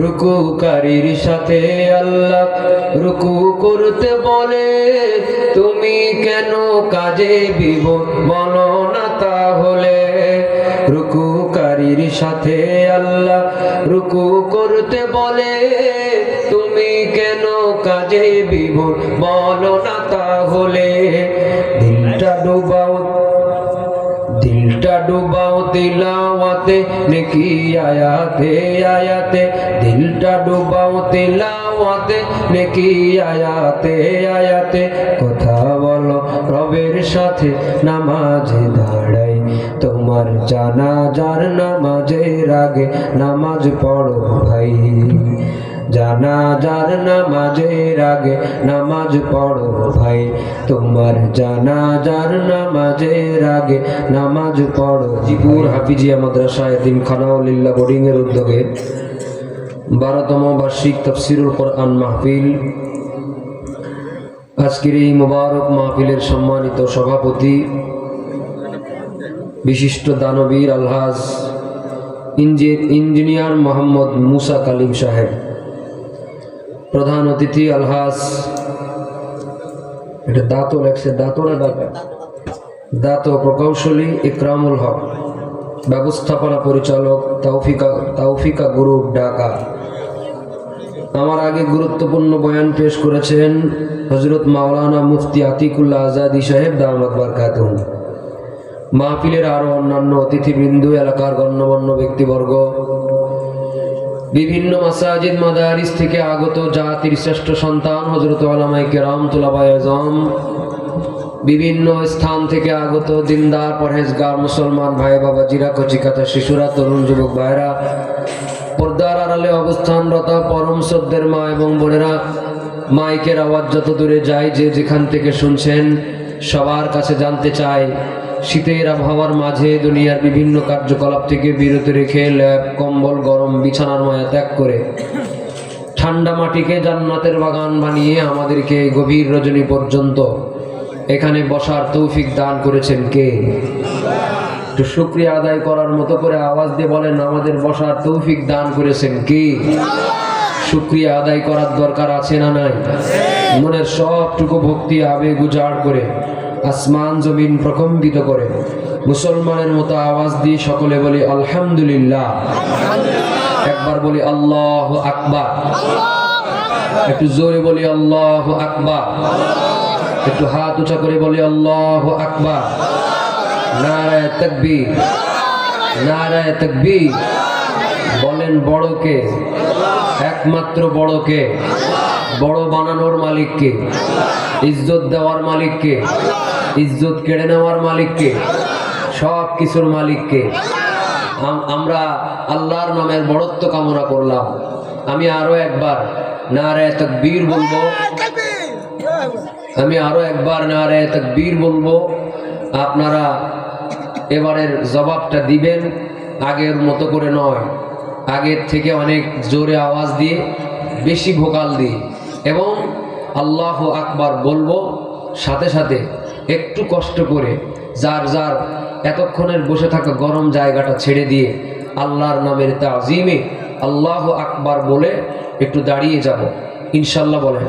রুকুকারীর সাথে আল্লাহ রুকু করতে বলে, তুমি কেন কাজে বিব বলো না তাহলে। রুকুকারীর সাথে আল্লাহ রুকু করতে বলে, তুমি কেন কাজে বিব বলো না তাহলে। দিলটা ডুবাও দিলটা ডুবাও তিলাওয়াতে নেকি আয়াতে আয়াতে, দিলটা ডুবাও তিলাওয়াতে, নেকি আয়াতে আয়াতে, কথা বলো রবের সাথে নামাজে দাঁড়াই। তোমার জানাজার নামাজের আগে নামাজ পড়ো ভাই। জানাজার নামাজের আগে নামাজ পড়ো ভাই। তোমার জানাজার নামাজের আগে নামাজ পড়ো। জিপুর হাফিজিয়া মাদ্রাসা এতিম খানাউলিল্লাহ বোর্ডিং এর উদ্যোগে বারোতম বার্ষিক তফসিরুল কোরআন মাহফিল। আজকের এই মোবারক মাহফিলের সম্মানিত সভাপতি, বিশিষ্ট দানবীর আলহাজ ইঞ্জি- ইঞ্জিনিয়ার মোহাম্মদ মুসা কালিম সাহেব। প্রধান অতিথি আলহাজ। এটা দাঁতও লেখছে দাঁতও দাঁতা দাঁত প্রকৌশলী ইকরামুল হক, ব্যবস্থাপনা পরিচালক তাওফিকা তাওফিকা গ্রুপ ঢাকা। আমার আগে গুরুত্বপূর্ণ বয়ান পেশ করেছেন হজরত মাওলানা মুফতি আতিকুল্লাহ আজাদি সাহেব দামাত বারকাতুন মাহফিলের আরও অন্যান্য অতিথিবৃন্দ, এলাকার গণ্যমান্য ব্যক্তিবর্গ বিভিন্ন মাসাজিদ মাদারিস থেকে আগত জাতির শ্রেষ্ঠ সন্তান হজরত আলামাই কেরাম তুলাবাই আজম, বিভিন্ন স্থান থেকে আগত দিনদার, পরহেজগার, মুসলমান ভাই বাবা, জিরা কচিকাতা শিশুরা, তরুণ যুবক ভাইরা পর্দার আড়ালে অবস্থানরত পরম শ্রদ্ধের মা এবং বোনেরা, মাইকের আওয়াজ যত দূরে যায় যে যেখান থেকে শুনছেন, সবার কাছে জানতে চাই শীতের আবহাওয়ার মাঝে দুনিয়ার বিভিন্ন কার্যকলাপ থেকে বিরত রেখে ল্যাব, কম্বল, গরম, বিছানার মায়া ত্যাগ করে। ঠান্ডা মাটিকে জান্নাতের বাগান বানিয়ে আমাদেরকে গভীর রজনী পর্যন্ত এখানে বসার তৌফিক দান করেছেন কে? একটু শুক্রিয়া আদায় করার মতো করে আওয়াজ দিয়ে বলেন, আমাদের বসার তৌফিক দান করেছেন কে? শুক্রিয়া আদায় করার দরকার আছে না নাই? মনের সবটুকু ভক্তি, আবেগ উজাড় করে আসমান জমিন প্রকম্পিত করে। মুসলমানের মতো আওয়াজ দিয়ে সকলে বলি, আলহামদুলিল্লাহ। একবার বলি, আল্লাহ আকবার। একটু জোরে বলি, আল্লাহ আকবার। একটু হাত উঁচা করে বলি, আল্লাহ আকবার। নারায় তকবীর। নারায় তকবীর। বলেন বড়কে একমাত্র বড়কে বড় বানানোর মালিককে ইজ্জত দেওয়ার মালিককে ইজ্জত কেড়ে নেওয়ার মালিককে সব কিছুর মালিককে আমরা আল্লাহর নামের বড়ত্ব কামনা করলাম। আমি আরও একবার নারায় তকবীর বলব। আমি আরও একবার নারায় তকবীর বলব। আপনারা এবারের জবাবটা দিবেন, আগের মতো করে নয়। আগের থেকে অনেক জোরে আওয়াজ দিয়ে, বেশি ভোকাল দিয়ে। এবং আল্লাহ আকবার বলব, সাথে সাথে একটু কষ্ট করে যার যার এতক্ষণের বসে থাকা গরম জায়গাটা ছেড়ে দিয়ে আল্লাহর নামের তাজিমে আল্লাহ আকবার বলে একটু দাঁড়িয়ে যাব। ইনশাল্লাহ বলেন।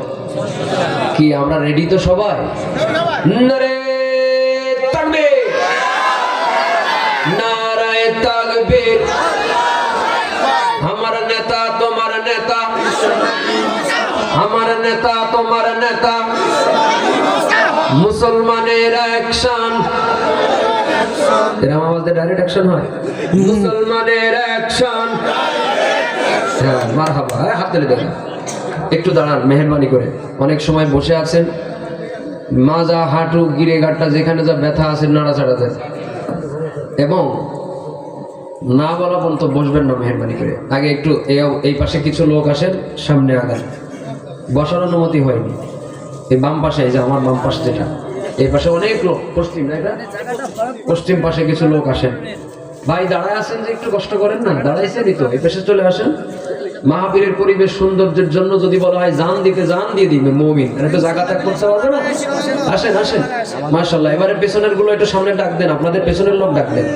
কি, আমরা রেডি তো সবাই? আমার নেতা, তোমার নেতা। আমার নেতা, তোমার নেতা। মুসলমানের অ্যাকশন এরকম দিয়ে ডাইরেক্ট অ্যাকশন হয়। মুসলমানের অ্যাকশন হ্যাঁ হ্যাঁ একটু দাঁড়ান, মেহরবানি করে। অনেক সময় বসে আছেন। মাজা, হাঁটু, গিরে ঘাটটা, যেখানে যা ব্যথা আছে নাড়াচাড়া এবং না বলা পর্যন্ত বসবেন না মেহরবানি করে। আগে একটু এই পাশে কিছু লোক আসেন, সামনে আগান। বসার অনুমতি হয়নি। এই বাম পাশে, এই যে আমার বাম পাশ যেটা, এই পাশে অনেক লোক, পশ্চিম পশ্চিম পাশে কিছু লোক আসেন। ভাই, দাঁড়ায় আছেন যে একটু কষ্ট করেন না? দাঁড়াইছেনই তো, এই পাশে চলে আসেন। মাহাবীরের পরিবেশ সৌন্দর্যের জন্য যদি বলা হয়, জান দিতে জান দিয়ে দিবে, মমিন। তো জায়গা ত্যাগ করতে পারবে না? আসেন আসেন। মাশাল্লাহ এবারে পেছনেরগুলো একটু সামনে ডাক দেন, আপনাদের পেছনের লোক ডাক দেন।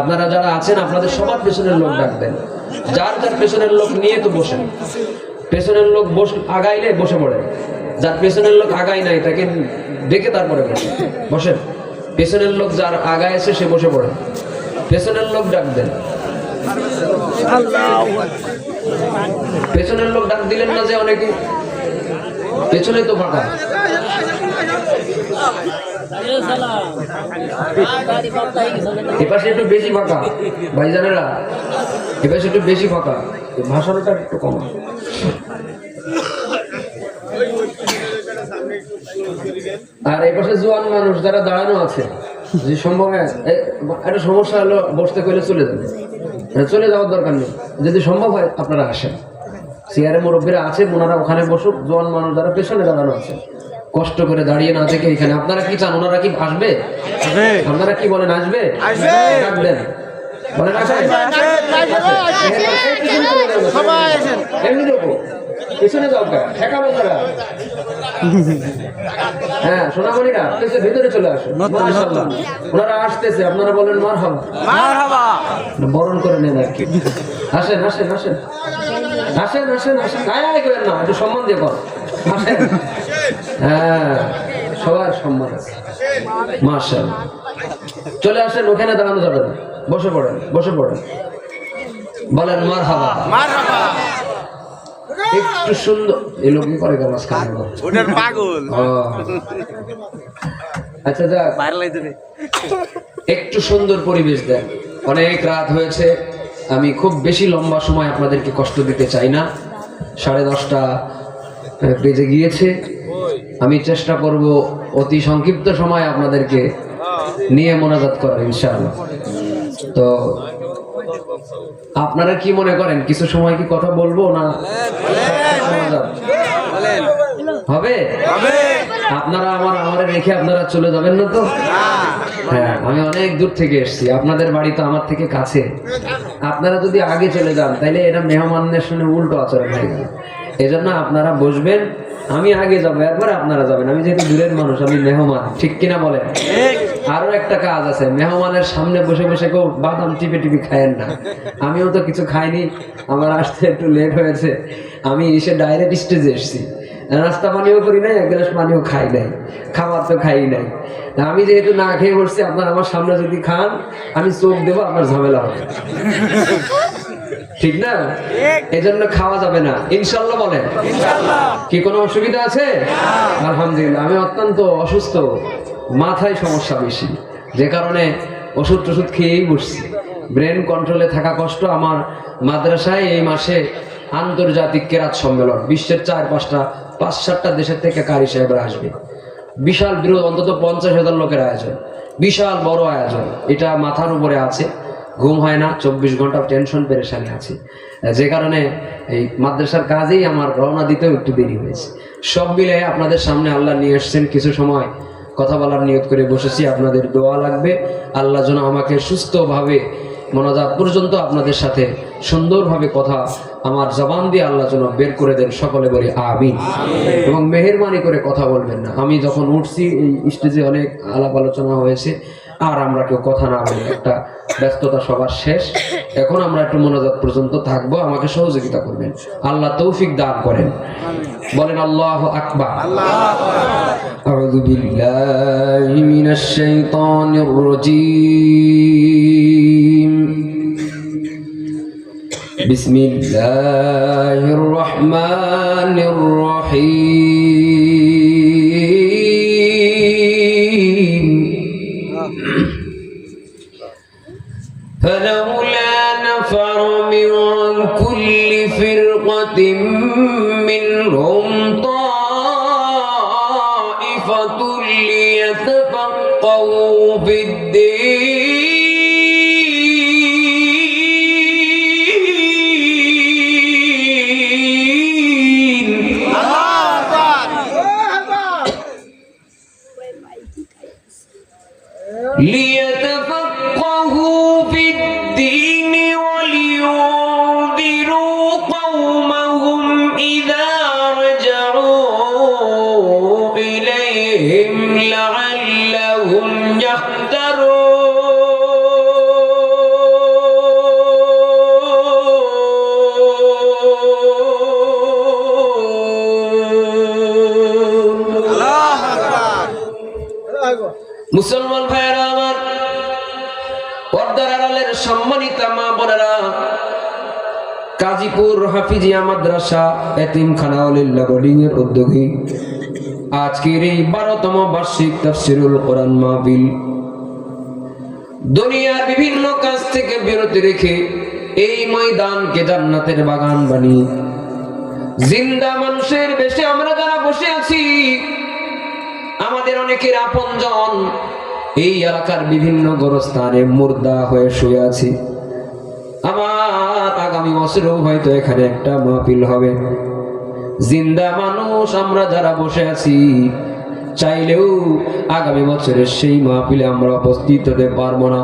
আপনারা যারা আছেন, আপনাদের সবার পেছনের লোক ডাক দেন। যার যার পেছনের লোক নিয়ে তো বসেন। পেছনের লোক বস আগাইলে বসে পড়ে। যার পেছনের লোক আগাই নাই, তাকে ডেকে তারপরে বসে। বসেন। পেছনের লোক যার আগায় এসে সে বসে পড়ে। পেছনের লোক ডাক দেন। পেছনের লোক ডাক দিলেন না যে অনেকে। পেছনে তো ফাঁকা। এপাশে একটু বেশি ফাঁকা। ভাইজানেরা এপাশে একটু বেশি ফাঁকা। ভাষণটা একটু কম। আর এই পাশে জোয়ান মানুষ যারা দাঁড়ানো আছে যে সম্ভব একটা সমস্যা হলো বসতে কইলে চলে যাবে। মানে চলে যাওয়ার দরকার নেই। যদি সম্ভব হয় আপনারা আসেন। চেয়ারে মুরব্বীরা আছে ওনারা ওখানে বসুক। জোয়ান মানুষ যারা পেছনে দাঁড়ানো আছে কষ্ট করে দাঁড়িয়ে না থেকে এখানে। আপনারা কি চান? ওনারা কি আসবে? আপনারা কি বলেন আসবে? এমনি পেছনে ঠেকাবো হ্যাঁ সোনামণিরা ভিতরে চলে আসো। ওনারা আসতেছে আপনারা বলেন মার হাবা বরণ করে নেন আর কি। আসেন আসেন আসেন। আসেন আসেন আসেন। আয় আয় করেন না একটু সম্মান দিয়ে কর। আসেন। হ্যাঁ সবার সম্মান আছে। মাশাআল্লাহ। চলে আসেন ওখানে দাঁড়ানো যাবে না। বসে পড়েন বসে পড়েন। বলেন মার হাবা একটু সুন্দর এই লোক কি করে না? ওটার পাগল। আচ্ছা যাক। একটু সুন্দর পরিবেশ দেন। অনেক রাত হয়েছে। আমি খুব বেশি লম্বা সময় আপনাদেরকে কষ্ট দিতে চাই না। সাড়ে দশটা বেজে গিয়েছে। আমি চেষ্টা করব অতি সংক্ষিপ্ত সময় আপনাদেরকে নিয়ে মোনাজাত করার ইনশাআল্লাহ। তো আপনারা কি মনে করেন, কিছু সময় কি কথা বলব না হবে? আপনারা আমার আমারে রেখে আপনারা চলে যাবেন না তো? হ্যাঁ আমি অনেক দূর থেকে এসেছি। আপনাদের বাড়ি তো আমার থেকে কাছে। আপনারা যদি আগে চলে যান তাহলে এটা মেহমানের শুনে উল্টো আচরণ হয়ে গেল এজন্য আপনারা বসবেন, আমি আগে যাব, একবার আপনারা যাবেন। আমি যেহেতু দূরের মানুষ, আমি মেহমান, ঠিক কিনা বলেন? আরও একটা কাজ আছে মেহমানের সামনে বসে বসে কেউ বাদাম টিপে টিপে খায়েন না। আমিও তো কিছু খাইনি আমার আসতে একটু লেট হয়েছে। আমি এসে ডাইরেক্ট স্টেজে এসেছি। নাস্তা পানিও করি নাই এক গ্লাস পানিও খাই নাই খাবার তো খাই নাই। আমি যেহেতু না খেয়ে বসছি আপনার আমার সামনে যদি খান আমি চোখ দেবো আপনার ঝামেলা হবে। ঠিক না? এজন্য খাওয়া যাবে না। ইনশাল্লাহ বলেন। কি কোনো অসুবিধা আছে? আলহামদুলিল্লাহ আমি অত্যন্ত অসুস্থ। মাথায় সমস্যা বেশি। যে কারণে ওষুধ টষুধ খেয়েই বসছি। ব্রেন কন্ট্রোলে থাকা কষ্ট আমার মাদ্রাসায় এই মাসে আন্তর্জাতিক কেরাত সম্মেলন। বিশ্বের চার পাঁচটা, পাঁচ সাতটা দেশের থেকে কারি সাহেবরা আসবে। বিশাল বিরোধ অন্তত পঞ্চাশ হাজার লোকের আয়োজন। বিশাল বড় আয়োজন। এটা মাথার উপরে আছে। ঘুম হয় না, চব্বিশ ঘণ্টা টেনশন পেরেশানি আছে। যে কারণে এই মাদ্রাসার কাজেই আমার রওনা দিতেও একটু দেরি হয়েছে। সব মিলে আপনাদের সামনে আল্লাহ নিয়ে এসছেন কিছু সময় কথা বলার নিয়োগ করে বসেছি আপনাদের দোয়া লাগবে। আল্লাহ যেন আমাকে সুস্থভাবে মনাজাত পর্যন্ত আপনাদের সাথে সুন্দরভাবে কথা আমার জবান দিয়ে আল্লাহ যেন বের করে দেন সকলে বলি আমিন। এবং মেহরবানি করে কথা বলবেন না। আমি যখন উঠছি এই স্টেজে অনেক আলাপ আলোচনা হয়েছে। আর আমরা কেউ কথা না বলি একটা ব্যস্ততা সবার শেষ এখন আমরা একটু মনোজাত পর্যন্ত থাকবো আমাকে সহযোগিতা করবেন আল্লাহ তৌফিক দান করেন বলেন আল্লাহ আকবার أعوذ بالله من الشيطان الرجيم بسم الله الرحمن الرحيم في الدين সম্মানিতা মা বোনেরা কাজীপুর হাফিজিয়া মাদ্রাসা এতিমখানা বোর্ডিং এর উদ্যোগী আজকের এই বারোতম বার্ষিক তাফসিরুল কোরআন মাহফিল। দুনিয়ার বিভিন্ন কাজ থেকে বিরতি রেখে এই ময়দানকে জান্নাতের বাগান বানিয়ে জিন্দা মানুষের বেশে আমরা যারা বসে আছি, আমাদের অনেকের আপনজন এই এলাকার বিভিন্ন গোরস্থানে মুর্দা হয়ে শুয়ে আছি। আমার আগামী বছরেও হয়তো এখানে একটা মাহফিল হবে। জিন্দা মানুষ আমরা যারা বসে আছি চাইলেও আগামী বছরের সেই মাহফিলে আমরা উপস্থিত হতে পারব না।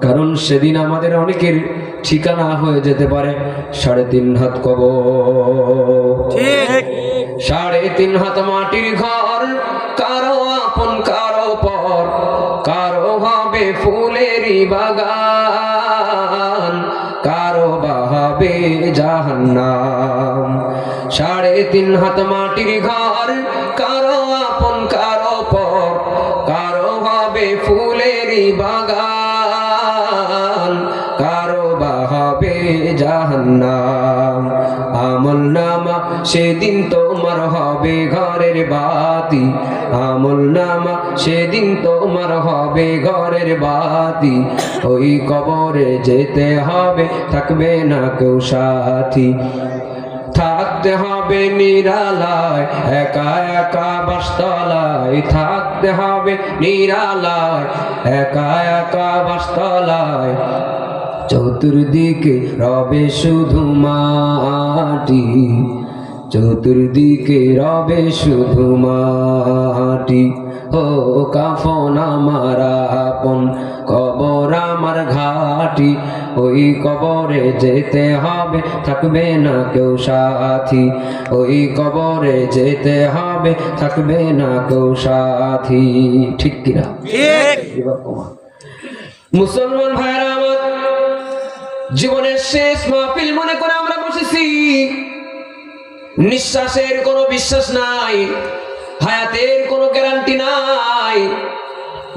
কারণ সেদিন আমাদের অনেকের ঠিকানা হয়ে যেতে পারে সাড়ে তিন হাত ঠিক। সাড়ে তিন হাত মাটির ঘর। ফুলেরই বাগান কারও বাহাবে জাহান্নাম। সাড়ে তিন হাত মাটির ঘর কারও বাহাবে জাহান্নাম। আমল নামা সেদিন তোমার হবে ঘরের বাতি। আমল নামা সেদিন তোমার হবে ঘরের বাতি। ওই কবরে যেতে হবে, থাকবে না কেউ সাথী। থাকতে হবে নিরালায়, একা একা বাসতলায়। থাকতে হবে নিরালায়, একা একা বাসতলায়। চতুর্দিকে রবে শুধু মাটি। চতুর্দিকে রবে শুধু মাটি। ও কাফন আমার আপন কবর আমার ঘাটি। ওই কবরে যেতে হবে থাকবে না কেউ সাথী। ওই কবরে যেতে হবে থাকবে না কেউ সাথী। ঠিক কিনা। মুসলমান ভাইরা আমার জীবনের শেষ মাহফিল মনে করে আমরা বসেছি। নিঃশ্বাসের কোনো বিশ্বাস নাই, হায়াতের কোনো গ্যারান্টি নাই।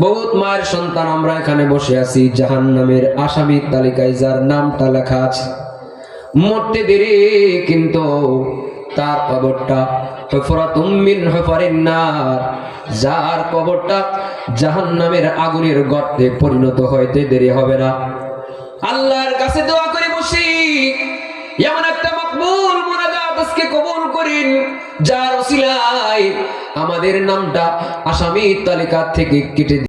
বহুত মায়ের সন্তান আমরা এখানে বসে আছি জাহান নামের আসামির তালিকায় যার নামটা লেখা আছে। মরতে দেরি, কিন্তু তার কবরটা যার কবরটা জাহান্নামের আগুনের গর্তে পরিণত হইতে দেরি হবে না। আল্লাহর কাছে দোয়া করে বসি। এমন একটা মকবুল মোনাজাত আজকে কবুল করিন, যার ওসিলায় আমাদের নামটা আসামি তালিকা থেকে কেটে